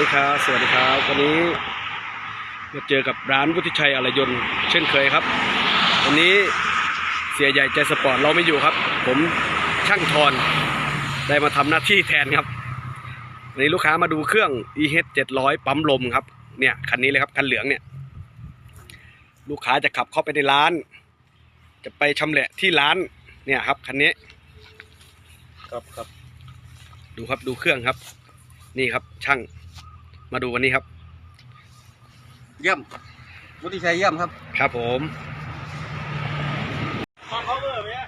ดีครับ สวัสดีครับ วันนี้มาเจอกับร้านวุฒิชัยอรยนต์เช่นเคยครับ วันนี้เสียใหญ่ใจสปอร์ตเราไม่อยู่ครับ ผมช่างทอนได้มาทำหน้าที่แทนครับวันนี้ลูกค้ามาดูเครื่อง EH 700ปั๊มลมครับ เนี่ยคันนี้เลยครับคันเหลืองเนี่ย ลูกค้าจะขับเข้าไปในร้าน จะไปชำแหละที่ร้านเนี่ยครับคันนี้ครับครับดูครับดูเครื่องครับ นี่ครับช่าง มาดูวันนี้ครับ เยี่ยมวุฒิชัยเยี่ยมครับ ครับผมฟังเขาเบอร์ไหมอะ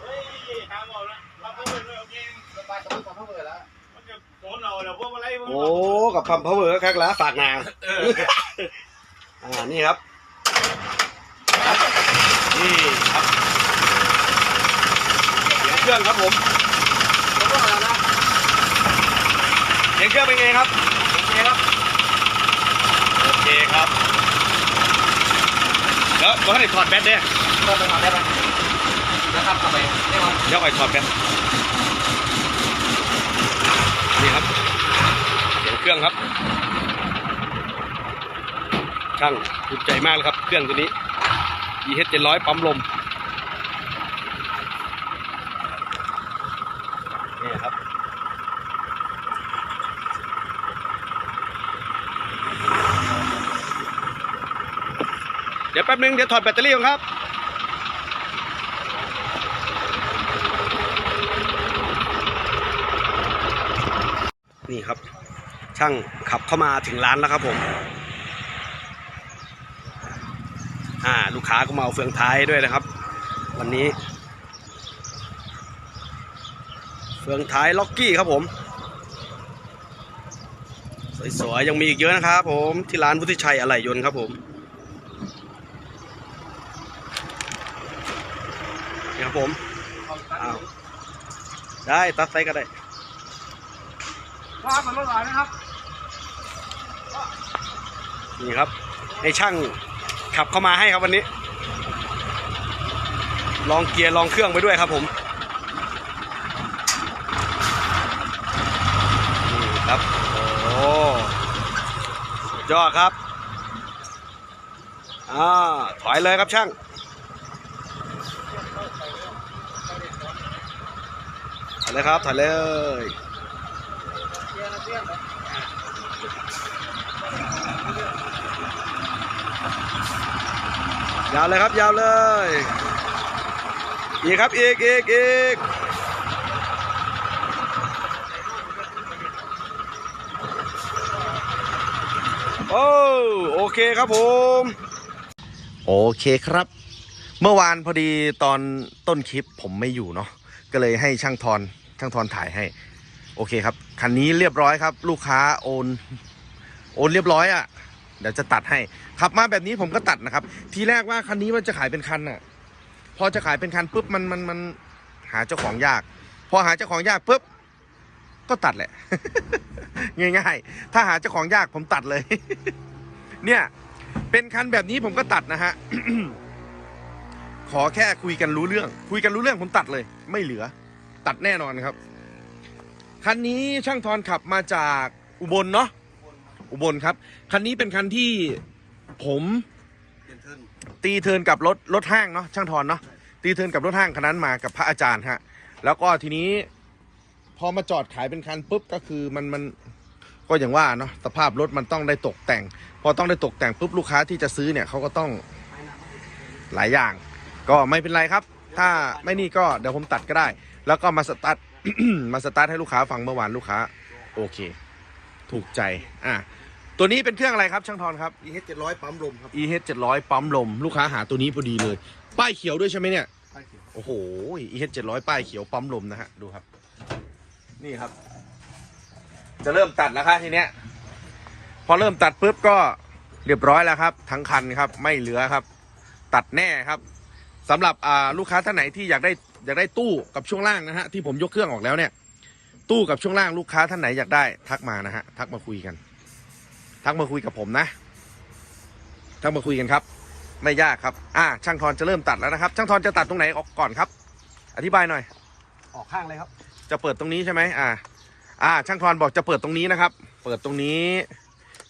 เฮ้ยถามบอกนะฟังเขาเบอร์ด้วยโอเคสบายสบายสบายแล้วมันจะโดนเราเดี๋ยวพวกอะไรพวกโอ้กับพัมพาวเวอร์ครับแล้วฝากนางอ่านี่ครับนี่ครับเสียงเครื่องครับผมแล้วก็อะไรนะเสียงเครื่องเป็นไงครับ โอเคครับ โอ เคครับแล้วก็ให้ถอดแบตเนี่ยก็ไปทำได้ไหมนะครับเข้าไปได้ไหมเดี๋ยวไปถอดแบตนี่ครับเสียงเครื่องครับ ช่างภูมิใจมากเลยครับ เครื่องตัวนี้ EH 700 ปั๊มลมนี่ครับ ดี๋ยวแป๊บนึงเดี๋ยวถอดแบตเตอรี่ก่อนครับนี่ครับ ช่างขับเข้ามาถึงร้านแล้วครับผม อ่า ลูกค้าก็มาเอาเฟืองท้ายด้วยนะครับ วันนี้ เฟืองท้ายล็อกกี้ครับผม สวยๆ ยังมีอีกเยอะนะครับผมที่ร้านวุฒิชัยอะไหล่ยนต์ครับผม นี่ครับผมอ้าวได้ตัดไซส์ก็ได้ภาพมันลดหลายนะครับ นี่ครับให้ช่างขับเข้ามาให้ครับวันนี้ ลองเกียร์ลองเครื่องไปด้วยครับผมนี่ครับโอ้สุดยอดครับอ่าถอยเลยครับช่างถอย เลยครับถอยเลยยาวเลยครับยาวเลย อีกครับอีกอีกอีกโอ้โอเคครับผม โอเคครับ เมื่อวานพอดีตอนต้นคลิปผมไม่อยู่เนาะก็เลยให้ช่างทอน ช่างทอนถ่ายให้ โอเคครับ คันนี้เรียบร้อยครับ ลูกค้าโอน โอนเรียบร้อยอะ่ะ เดี๋ยวจะตัดให้ ขับมาแบบนี้ผมก็ตัดนะครับ ทีแรกว่าคันนี้มันจะขายเป็นคันอะ พอจะขายเป็นคันปุ๊บมันมันมันหาเจ้าของยาก พอหาเจ้าของยากปุ๊บก็ตัดแหละ ง่ายๆ ถ้าหาเจ้าของยากผมตัดเลย เนี่ย เป็นคันแบบนี้ผมก็ตัดนะฮะ ขอแค่คุยกันรู้เรื่อง คุยกันรู้เรื่องผมตัดเลย ไม่เหลือ ตัดแน่นอนครับ คันนี้ช่างทอนขับมาจากอุบลเนาะอุบลครับ คันนี้เป็นคันที่ผมตีเทินกับรถรถห้างเนาะช่างทอนเนาะตีเทินกับรถห้างคันนั้นมากับพระอาจารย์ฮะ แล้วก็ทีนี้พอมาจอดขายเป็นคันปุ๊บก็คือมันมันก็อย่างว่าเนาะสภาพรถมันต้องได้ตกแต่ง พอต้องได้ตกแต่งปุ๊บลูกค้าที่จะซื้อเนี่ยเขาก็ต้องหลายอย่าง ก็ไม่เป็นไรครับ ถ้าไม่นี่ก็เดี๋ยวผมตัดก็ได้ แล้วก็มาสตาร์ท มาสตาร์ทให้ลูกค้าฟังเมื่อวานลูกค้า โอเค ถูกใจ อะ ตัวนี้เป็นเครื่องอะไรครับช่างทอนครับอีเฮดเจ็ดร้อยปั๊มลมครับ EH 700ปั๊มลม ลูกค้าหาตัวนี้พอดีเลย ป้ายเขียวด้วยใช่ไหมเนี่ยใช่เขียว โอ้โห EH 700ป้ายเขียวปั๊มลมนะฮะ ดูครับ นี่ครับ จะเริ่มตัดแล้วครับทีเนี้ย พอเริ่มตัดปุ๊บก็เรียบร้อยแล้วครับ ทั้งคันครับ ไม่เหลือครับ ตัดแน่ครับสำหรับอ่าลูกค้าท่านไหนที่อยากได้ อยากได้ตู้กับช่วงล่างนะฮะที่ผมยกเครื่องออกแล้วเนี่ย ตู้กับช่วงล่างลูกค้าท่านไหนอยากได้ ทักมานะฮะทักมาคุยกัน ทักมาคุยกับผมนะ ทักมาคุยกันครับ ไม่ยากครับ อ่า ช่างทอนจะเริ่มตัดแล้วนะครับ ช่างทอนจะตัดตรงไหนออกก่อนครับ อธิบายหน่อย ออกข้างเลยครับ จะเปิดตรงนี้ใช่ไหมอ่า อ่า ช่างทอนบอกจะเปิดตรงนี้นะครับ เปิดตรงนี้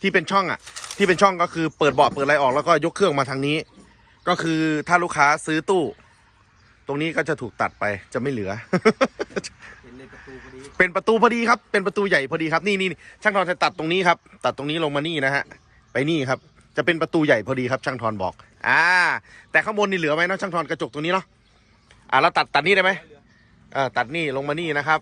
ที่เป็นช่องอะ ที่เป็นช่องก็คือเปิดเบาะเปิดอะไรออกแล้วก็ยกเครื่องมาทางนี้ ก็คือถ้าลูกค้าซื้อตู้ ตรงนี้ก็จะถูกตัดไปจะไม่เหลือ เห็นในประตูพอดีเป็นประตูพอดีครับ เป็นประตูใหญ่พอดีครับ นี่นี่นี่ช่างทอนจะตัดตรงนี้ครับ ตัดตรงนี้ลงมานี่นะฮะ ไปนี่ครับ จะเป็นประตูใหญ่พอดีครับ ช่างทอนบอก อ่า แต่ข้างบนนี่เหลือไหมเนาะช่างทอนกระจกตรงนี้เนาะ อ่าเราตัดตัดนี่ได้ไหมเออตัดนี่ลงมานี่นะครับ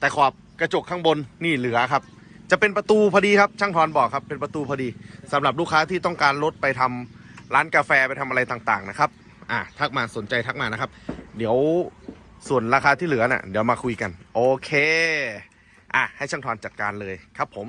แต่ขอบกระจกข้างบนนี่เหลือครับ จะเป็นประตูพอดีครับ ช่างทอนบอกครับ เป็นประตูพอดีสำหรับลูกค้าที่ต้องการรถไปทำร้านกาแฟไปทำอะไรต่างๆนะครับ อะทักมาสนใจทักมานะครับ เดี๋ยวส่วนราคาที่เหลือน่ะเดี๋ยวมาคุยกัน โอเค อะให้ช่างทอนจัดการเลยครับผม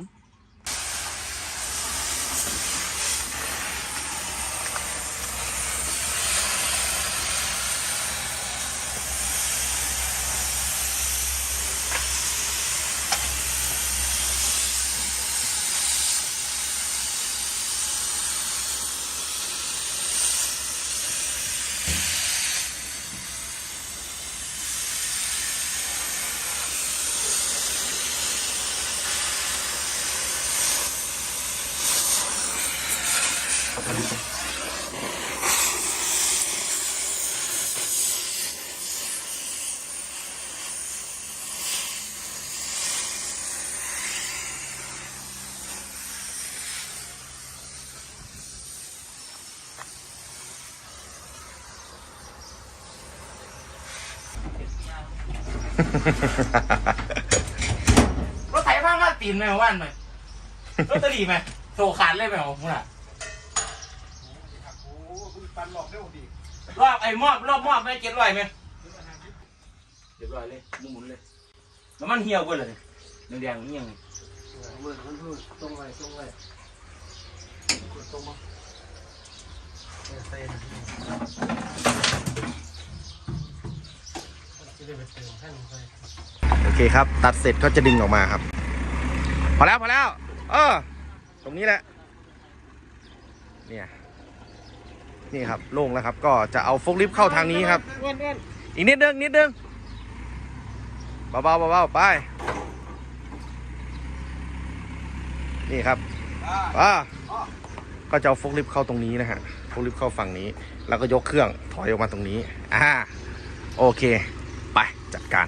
รถไถพังก็ตีนไหมว่านไหมรถตะลีไหมโซขาดเลยไหมของคุณอะโอ้คุณปันหลอกได้ดีรอบไอ้มอบรอบมอบไม่เจ็ดร้อยไหมเจ็ดร้อยเลยหมุนเลยแล้วมันเหี่ยวกว่าเลยแดงๆเหี่ยวมือมันพูดตรงไว้ตรงไว้กดตรงมาเออเต้นจะ ได้ไปเติมท่านไปโอเคครับ ตัดเสร็จก็จะดึงออกมาครับ พอแล้วพอแล้ว เออ ตรงนี้แหละ เนี่ย นี่ครับโล่งแล้วครับ ก็จะเอาโฟกลิฟต์เข้าทางนี้ครับ อ้วนอ้วนอีกนิดนึงนิดนึงเบาๆเบาๆไป นี่ครับอ่าก็จะเอาโฟกลิฟต์เข้าตรงนี้นะฮะโฟกลิฟต์เข้าฝั่งนี้ แล้วก็ยกเครื่องถอยออกมาตรงนี้ อ่า โอเคไป จัดการ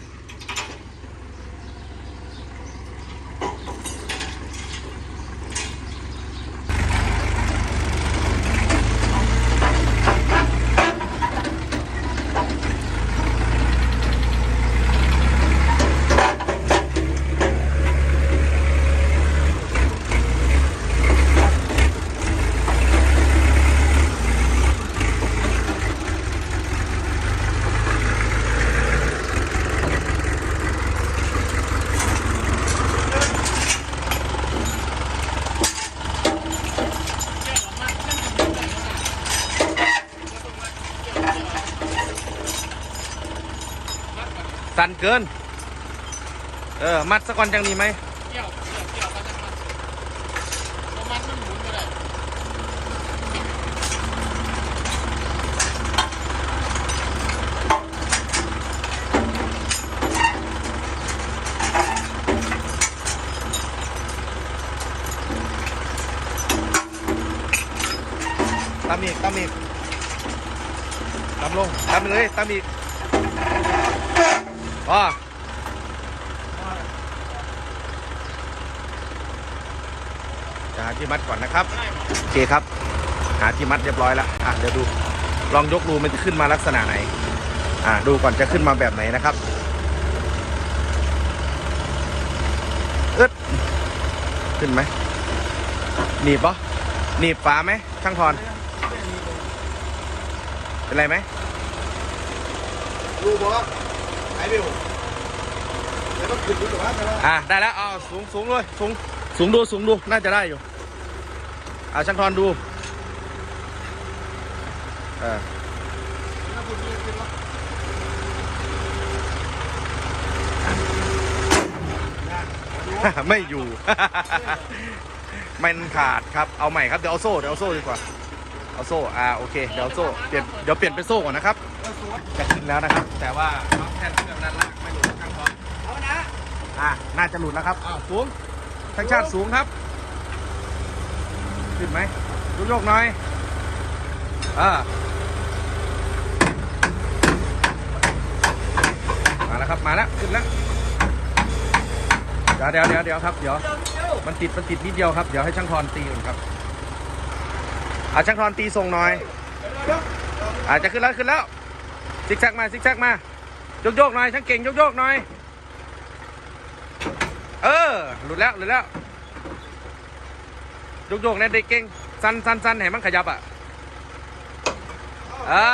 กิน เออ มัดสักก่อนจังนี้ไหมเกี่ยวเกี่ยวเกี่ยวกันจะมันประมาณมันหมุนก็ได้ตามอีกตามอีกตามลงตามไปเลยตามอีก พอจะหาที่มัดก่อนนะครับโอเคครับ หาที่มัดเรียบร้อยแล้วอะเดี๋ยวดูลองยกดูมันจะขึ้นมาลักษณะไหน อะดูก่อนจะขึ้นมาแบบไหนนะครับอึดขึ้นไหมหนีบปะหนีบฝาไหมช่างทอน เป็นไรไหมดูบอกว่า ไอ้เบลแล้วก็ขึ้นดูแต่ว่าแต่ว่าอะได้แล้วเอาสูงสูงเลยสูงสูงดูสูงดูน่าจะได้อยู่เอาช่างทอนดูเออไม่อยู่ มันขาดครับ เอาใหม่ครับ เดี๋ยวเอาโซ่ เดี๋ยวเอาโซ่ดีกว่า เอาโซ่ อ่า โอเค เดี๋ยวเอาโซ่ เปลี่ยน เดี๋ยวเปลี่ยนเป็นโซ่ก่อนนะครับ จะขึ้นแล้วนะครับ แต่ว่าแท่นเครื่องด้านล่างไม่หลุดช่างทอนเอานะ อะน่าจะหลุดแล้วครับอ้าวสูงทั้งชาติสูงครับ ขึ้นไหมยกโยกหน่อยเออมาแล้วครับมาแล้วขึ้นแล้วเดี๋ยวเดี๋ยวเดี๋ยวเดี๋ยวครับเดี๋ยวมันติดมันติดนิดเดียวครับเดี๋ยวให้ช่างทอนตีก่อนครับอาช่างทอนตีส่งหน่อยอาจจะขึ้นแล้วขึ้นแล้ว ซิกแซกมาซิกแซกมาโยกโยกหน่อยช่างเก่งโยกโยกหน่อย เออหลุดแล้วหลุดแล้วโยกโยกเนี่ยเด็กเก่งสั้นสั้นสั้นเห็นมันขยับอะอ่า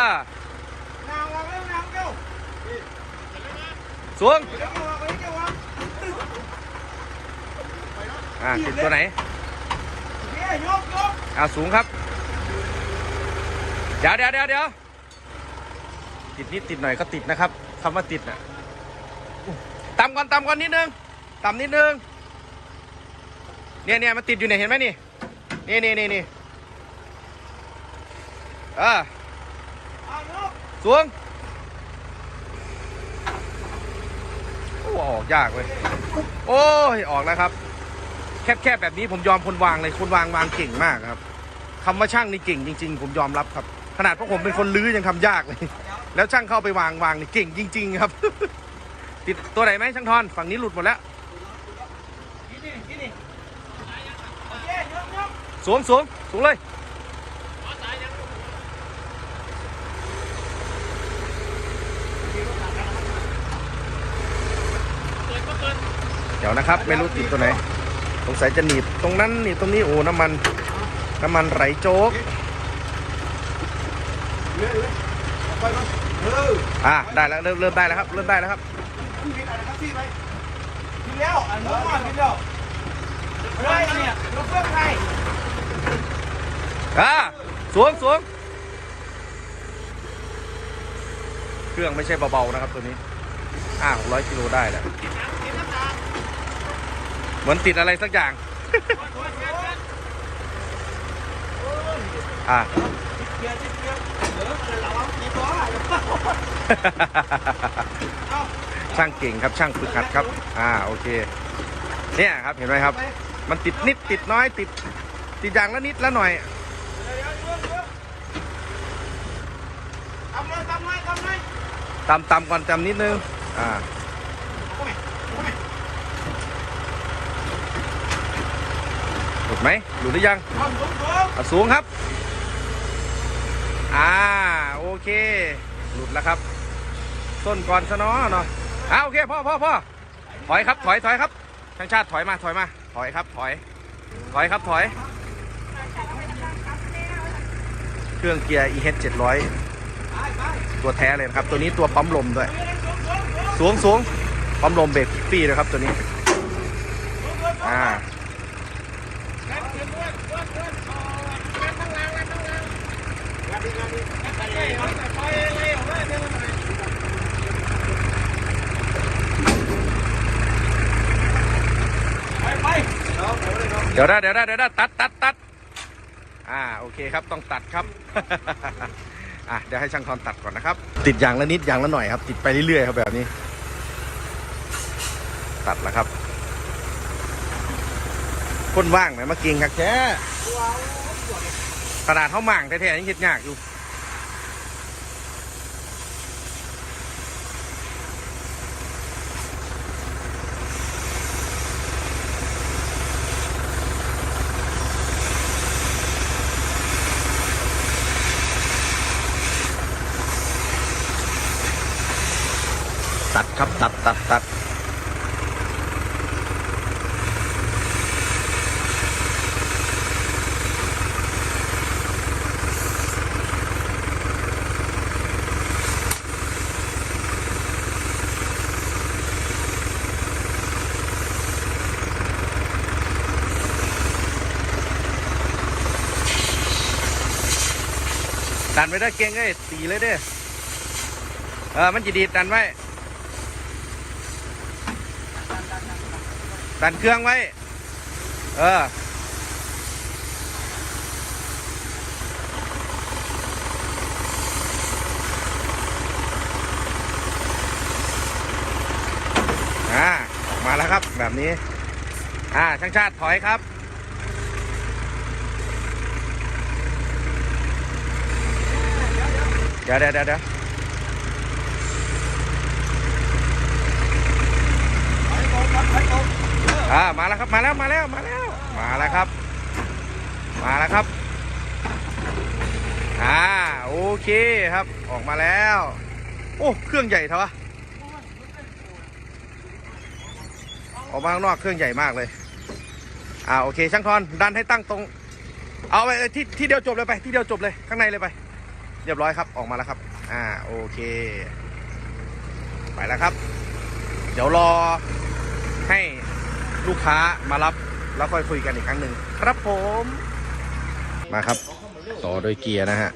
สูงอ่าติดตัวไหนอ่าสูงครับ เดียวเดี๋ยวเดี๋ยวเดี๋ยว ติดนิดติดหน่อยก็ติดนะครับคำว่าติดน่ะต่ำก่อนต่ำก่อนนิดนึงต่ำนิดนึงเนี่ยเนี่ยมันติดอยู่เนี่ยเห็นไหมนี่นี่นี่นี่นี่เออสูงโอ้ออกยากเว้ยโอ้ยออกแล้วครับ แคบๆแบบนี้ผมยอมคนวางเลยคนวางวางเก่งมากครับคำว่าช่างนี่เก่งจริง ๆ ผมยอมรับครับ ขนาดพวกผมเป็นคนลื้อยังทำยากเลย แล้วช่างเข้าไปวางวางนี่เก่งจริง ๆ ครับ ติดตัวไหนไหมช่างทอนฝั่งนี้หลุดหมดแล้วสูงสูงสูงเลยเดี๋ยวนะครับ ไม่รู้ติดตัวไหนสงสัยจะหนีบตรงนั้นหนีบตรงนี้โอ้น้ำมัน น้ำมันไหลโจ๊ก อ่าได้แล้วเริ่มเริ่มได้แล้วครับ เริ่มได้แล้วครับกินแล้วอันนู้นมากินแล้วเฮ้ยเนี่ยยกเครื่องไทยอ่าสวงสวงเครื่องไม่ใช่เบาๆนะครับตัวนี้อ่าร้อยกิโลได้แหละเหมือนติดอะไรสักอย่าง อ่า เกียร์ที่เกียร์เดี๋ยวเราช่างเก่งครับช่างฝึกหัดครับ อ่าโอเค เนี่ยครับเห็นไหมครับ มันติดนิดติดน้อยติด ติดอย่างละนิดละหน่อยทำเลยทำเลยทำเลยตำตำก่อนตำนิดนึง อ่าหลุดไหมหลุดหรือยังอะสูงครับ อ่าโอเค หลุดแล้วครับ ต้นก่อนซะเนาะเนาะอ่าโอเคพ่อพ่อพ่อถอยครับถอยถอยครับช่างชาติถอยมาถอยมาถอยครับถอย ถอยครับถอย เครื่องเกียร์ EH 700 ตัวแท้เลยนะครับ ตัวนี้ตัวปั๊มลมด้วยสูงสูงปั๊มลมเบรกฟรีเลยครับตัวนี้อ่า ไปไป เดี๋ยวได้เดี๋ยวได้เดี๋ยวได้ตัดตัดตัดอ่าโอเคครับต้องตัดครับ อะเดี๋ยวให้ช่างทอนตัดก่อนนะครับ ติดอย่างละนิดอย่างละหน่อยครับ ติดไปเรื่อยๆครับแบบนี้ ตัดแล้วครับคนว่างไหมมาเก่งครับแค่ ขนาดเขาหม่างแท้ๆยังคิดยากอยู่ตัดครับตัดตัดตัด ดันไปได้เก่งเลยตีเลยเด้อเออมันจะดีดดันไว้ ดันเครื่องไว้ เออมาแล้วครับแบบนี้ อ่าช่างชาติถอยครับ เดี๋ยวเดี๋ยวเดี๋ยวเดี๋ยวอ่ามาแล้วครับมาแล้วมาแล้วมาแล้วมาแล้วครับ มาแล้วครับอ่าโอเคครับออกมาแล้ว โอ้เครื่องใหญ่เท่าวะออกมาข้างนอกเครื่องใหญ่มากเลยอ่าโอเคช่างทอนดันให้ตั้งตรง เอาไปเออที่ที่เดียวจบเลยไปที่เดียวจบเลยข้างในเลยไป เรียบร้อยครับออกมาแล้วครับ อ่าโอเค ไปแล้วครับ เดี๋ยวรอให้ลูกค้ามารับแล้วค่อยคุยกันอีกครั้งหนึ่งครับผม มาครับ ต่อด้วยเกียร์นะฮะ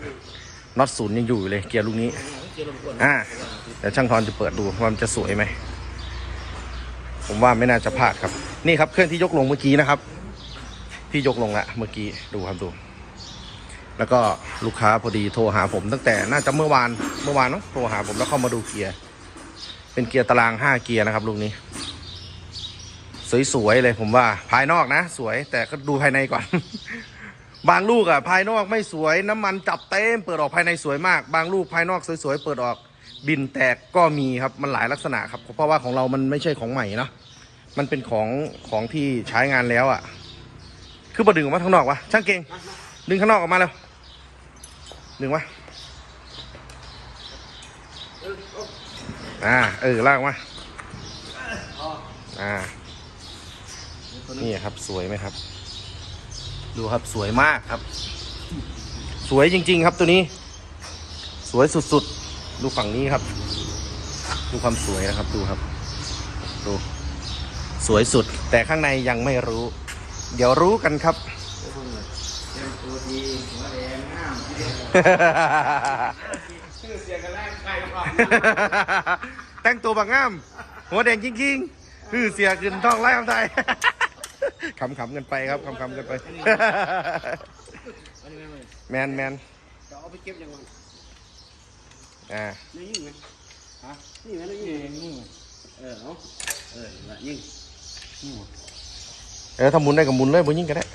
น็อตศูนย์ยังอยู่อยู่เลยเกียร์ลูกนี้ อ่าเดี๋ยวช่างทอนจะเปิดดูว่ามันจะสวยไหมผมว่าไม่น่าจะพลาดครับ นี่ครับเครื่องที่ยกลงเมื่อกี้นะครับ ที่ยกลงละเมื่อกี้ดูครับดู แล้วก็ลูกค้าพอดีโทรหาผมตั้งแต่น่าจะเมื่อวานเมื่อวานเนาะโทรหาผมแล้วเข้ามาดูเกียร์ เป็นเกียร์ตารางห้าเกียร์นะครับลูกนี้ สวยๆเลยผมว่า ภายนอกนะ สวยแต่ก็ดูภายในก่อน บางลูกอะภายนอกไม่สวยน้ำมันจับเต็มเปิดออกภายในสวยมาก บางลูกภายนอกสวยๆเปิดออกบินแตกก็มีครับมันหลายลักษณะครับ เพราะว่าของเรามันไม่ใช่ของใหม่เนาะมันเป็นของของที่ใช้งานแล้วอะคือประดึงออกมาข้างนอกวะช่างเก่งดึงข้างนอกออกมาแล้ว ดึงวะอ่า เออ ลากมา อ่า นี่ครับ สวยไหมครับ ดูครับ สวยมากครับ สวยจริง ๆ ครับตัวนี้ สวยสุดๆ ดูฝั่งนี้ครับ ดูความสวยนะครับ ดูครับ ดู สวยสุด แต่ข้างในยังไม่รู้ เดี๋ยวรู้กันครับ ตัวดีหัวแดงงามชื่อเสียงกันแรกใครก่อนแต่งตัวบางงาม หัวแดงจริงๆคือเสียขึ้นท้องไล่คำไทยขำๆกันไปครับขำๆกันไป แมนแมนจะเอาไปเก็บยังไงอ่านี่ยิงไหมฮะนี่ไหมนี่ยิงนี่เออเอาเออละยิงเออทำหมุนได้กับหมุนเลยบ่ยิงก็ได้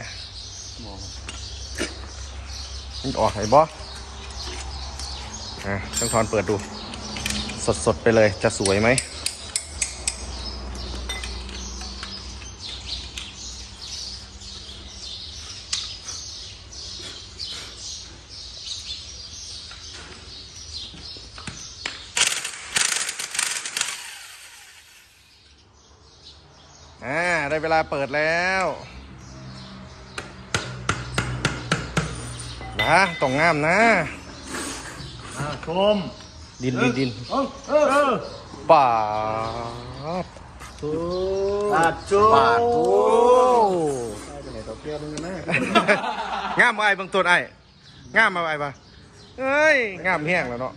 ยิงออกไอ้บออะช่างทอนเปิดดู สดๆ ไปเลยจะสวยไหมอ่า ได้เวลาเปิดแล้ว นะต้องงามนะชมดินดินดินเออเออเออป่าดปาดโจป่าดโอ้ไปไหนต่อเกี่ยวมึงนะงามมาไอ้บางตัวไอ้งามมาไอ้ปะเอ้ยงามแห้งแล้วเนาะ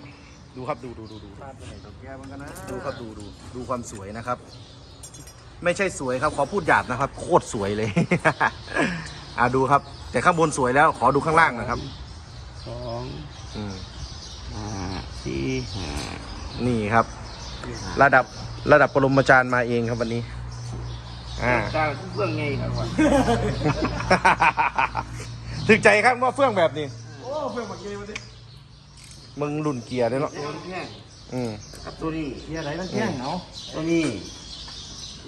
ดูครับดูดูดูดูไปไหนต่อเกี่ยวมึงกันนะดูครับดูดูดูความสวยนะครับ ไม่ใช่สวยครับ ขอพูดหยาบนะครับ โคตรสวยเลยอ่าดูครับ แต่ข้างบนสวยแล้วขอดูข้างล่างนะครับสองอืมห้าสี่ห้านี่ครับ ระดับระดับปรมาจารย์มาเองครับวันนี้ อ่าจ้างเรื่องไงครับวะถึกใจครับว่าเฟื่องแบบนี้ โอ้เพื่อนมาเกี่ยวมาดิมึงหลุ่นเกียร์ด้วยเนาะเกี่ยวมันแท่งอืม กับตัวนี้เกี่ยวอะไรมันแท่งเนาะตัวนี้ตั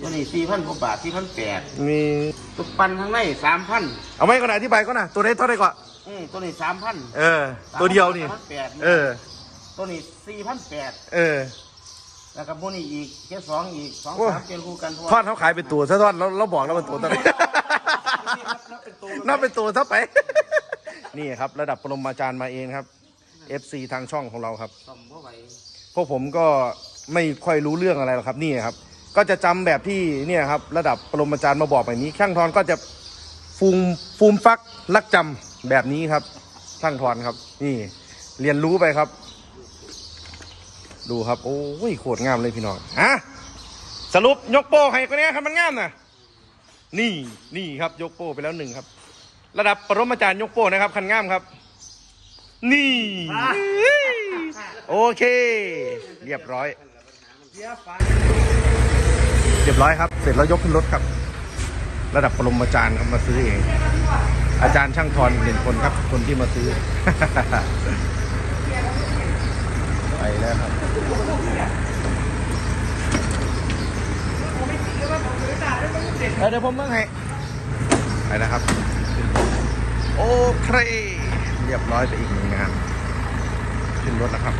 วนี้สี่พันกว่าบาทสี่พันแปดมีตัวปั่นข้างในสามพันเอาไหมก่อนอธิบายก่อนนะตัวนี้เท่าไหร่ก่อนอืมตัวนี้สามพันเออ ตัวเดียวนี่เออ ตัวนี้สี่พันแปดเออแล้วก็พวกนี้อีกเจ็ดสองอีกสองโอ้สามเกี่ยวคู่กันทอดเขาขายเป็นตัวซะทอดแล้วเราบอกแล้วเป็นตัวตอนนี้นับเป็นตัวซะไป นี่ครับ ระดับปรมาจารย์มาเองครับ FC ทางช่องของเราครับซ่อมเข้าไปพวกผมก็ไม่ค่อยรู้เรื่องอะไรหรอกครับ นี่ครับ ก็จะจำแบบที่เนี่ยครับระดับปรมาจารย์มาบอกแบบนี้ช่างทอนก็จะฟูมฟูมฟักลักจำแบบนี้ครับช่างทอนครับ นี่เรียนรู้ไปครับ ดูครับ โอ้ยโคตรงามเลยพี่น้องอะสรุปยกโป้ให้คนนี้ครับมันงามนะนี่นี่ครับยกโป้ไปแล้วหนึ่งครับ ระดับปรมาจารย์ยกโป้นะครับคันงามครับ นี่โอเค เรียบร้อย เรียบร้อยครับ เสร็จแล้วยกขึ้นรถครับ ระดับปรมาจารย์ครับมาซื้อเอง อาจารย์ช่างทอนหนึ่งคนครับ คนที่มาซื้อ ไปแล้วครับเดี๋ยวผมเมื่อให้ไปนะครับ โอเค เรียบร้อยไปอีกหนึ่งงาน ขึ้นรถนะครับ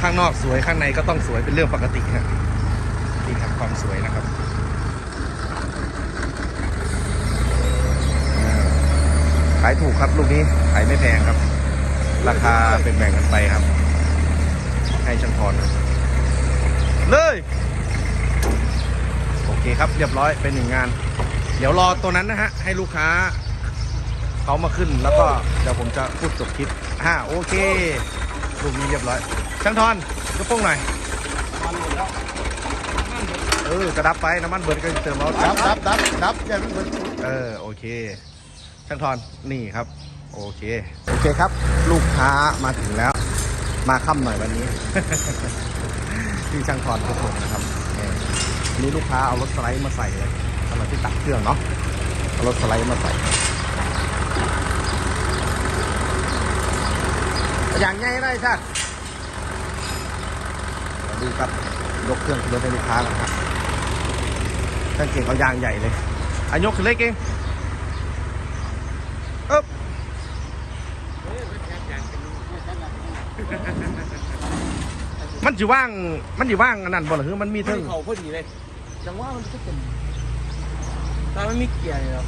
ข้างนอกสวยข้างในก็ต้องสวยเป็นเรื่องปกติครับ ความสวยนะครับขายถูกครับลูกนี้ขายไม่แพงครับ ราคาเป็นแบ่งกันไปครับ ให้ช่างพรเลยโอเคครับเรียบร้อยเป็นหนึ่งงาน เดี๋ยวรอตัวนั้นนะฮะให้ลูกค้าเขามาขึ้นแล้วก็เดี๋ยวผมจะพูดจบคลิปอ่าโอเคลูกนี้เรียบร้อยช่างทอนกระโป้งหน่อย ออกระดับไปน้ำมันเบิร์ดก็เติมเอาดับดับดับดับอย่าเพิ่งเบิร์ดเออโอเคช่างทอนนี่ครับ โอเคโอเคครับ ลูกค้ามาถึงแล้ว มาค่ำหน่อยวันนี้ ที่ช่างทอนทุกคนนะครับนี่วันนี้ลูกค้าเอารถสไลด์มาใส่เลยสำหรับที่ตักเครื่องเนาะเอารถสไลด์มาใส่อย่างง่ายได้ใช่ดูครับยกเครื่องขึ้นรถให้ลูกค้ากันครับช่างเก่งเอายางใหญ่เลยอายกขึ้นเล็กเองเอ๊บมันจะว่าง มันจะว่างอันนั้นบ่หรือมันมีมัเทึ่นงเขาพอดีเลย จังว่ามันก็เป็นถ้ามันมีเกียร์เนี่ยเนาะ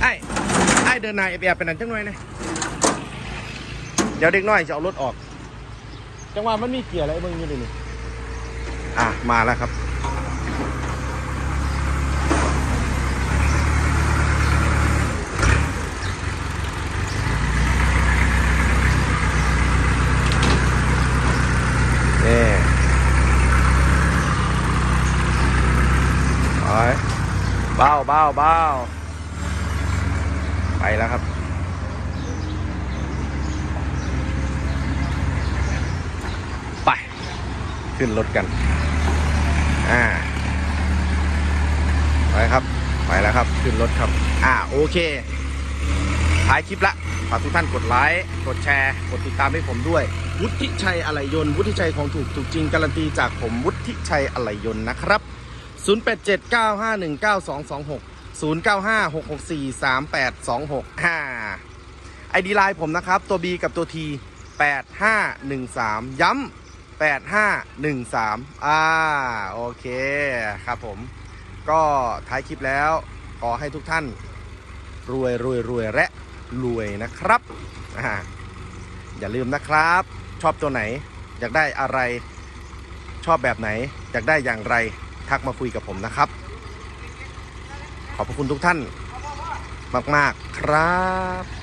ไอ้ไอ้เดินนายแอบๆไปนั่นจังหน่อยนะเดี๋ยวเด็กน้อยจะเอารถออก จังหวะมันมีเกียร์อะไรเบิ่งอยู่ดินี่อะ มาแล้วครับ นี่ไป เบ้าเบ้าไปแล้วครับ ไป ขึ้นรถกัน อ่า ไปครับ ไปแล้วครับ ขึ้นรถครับ อ่า โอเคท้ายคลิปละฝากทุกท่านกดไลค์ กดแชร์ กดติดตามให้ผมด้วย วุฒิชัยอะไหลยนต์ วุฒิชัยของถูกถูกจริงการันตีจากผมวุฒิชัยอะไหลยนต์นะครับ 0879519226 0956643826อ่าไอดีไลน์ผมนะครับ ตัว B กับตัว T 8513 ย้ำ8513 อ่า โอเคครับผม ก็ท้ายคลิปแล้วขอให้ทุกท่าน รวยรวยรวยและรวยนะครับอ่าอย่าลืมนะครับ ชอบตัวไหน อยากได้อะไร ชอบแบบไหน อยากได้อย่างไร ทักมาคุยกับผมนะครับ ขอบพระคุณทุกท่าน มาก ๆ ครับ